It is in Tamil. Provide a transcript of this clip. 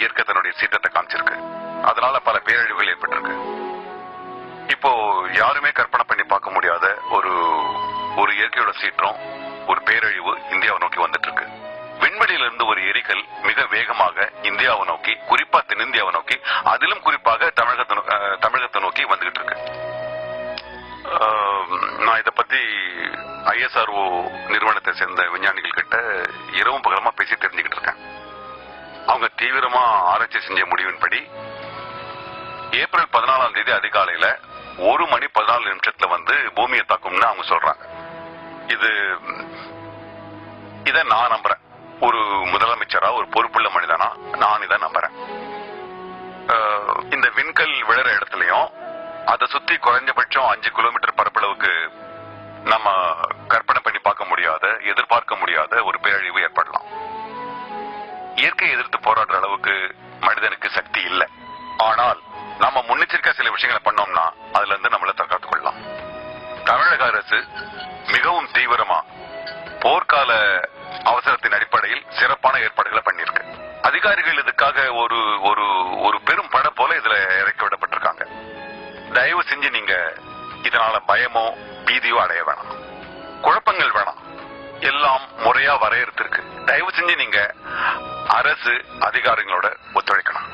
இயற்கை தன்னுடைய சீற்றத்தை காமிச்சிருக்கு. அதனால பல பேரழிவுகள் ஏற்பட்டிருக்கு. இப்போ யாருமே கற்பனை பண்ணி பார்க்க முடியாத ஒரு ஒரு இயற்கையோட சீற்றம் ஒரு பேரழிவு இந்தியாவை நோக்கி வந்துட்டு இருக்கு விண்வெளியில இருந்து ஒரு எரிகல் மிக வேகமாக இந்தியாவை நோக்கி குறிப்பா தென்னிந்தியாவை நோக்கி அதிலும் குறிப்பாக தமிழகத்தை தமிழகத்தை நோக்கி வந்துகிட்டு இருக்கு நான் இதை பத்தி ஐஎஸ்ஆர்ஓ நிறுவனத்தை சேர்ந்த விஞ்ஞானிகள் கிட்ட இரவும் பகலமா அவங்க தீவிரமா ஆராய்ச்சி செஞ்ச முடிவின்படி ஏப்ரல் பதினாலாம் தேதி அதிகாலையில ஒரு மணி பதினாலு நிமிஷத்துல வந்து பூமியை தாக்கும்னு அவங்க சொல்றாங்க. இது இத நான் நம்புறேன். ஒரு முதலமைச்சரா ஒரு பொறுப்புள்ள மனிதனா நான் இதை நம்புறேன். இந்த விண்கல் விழற இடத்துலயும் அதை சுத்தி குறைஞ்சபட்சம் அஞ்சு கிலோமீட்டர் பரப்பளவுக்கு நம்ம கற்பனை பண்ணி பார்க்க முடியாத எதிர்பார்க்க முடியாத ஒரு பேரழிவு இயற்கையை எதிர்த்து போராடுற அளவுக்கு மனிதனுக்கு சக்தி இல்லை. ஆனால் நம்ம முன்னெச்சரிக்கை சில விஷயங்களை பண்ணோம்னா அதுல இருந்து நம்மளை தற்காத்துக் கொள்ளலாம் தமிழக அரசு மிகவும் தீவிரமா போர்க்கால அவசரத்தின் அடிப்படையில் சிறப்பான ஏற்பாடுகளை பண்ணியிருக்கு. அதிகாரிகள் இதுக்காக ஒரு ஒரு ஒரு பெரும் பட போல இதுல இறக்கி விடப்பட்டிருக்காங்க. தயவு செஞ்சு நீங்க இதனால பயமோ பீதியோ அடைய வேணாம். குழப்பங்கள் வேணாம். எல்லாம் முறையா வரையறுத்திருக்கு. தயவு செஞ்சு நீங்க அரசு அதிகாரிகளோட ஒத்துழைக்கணும்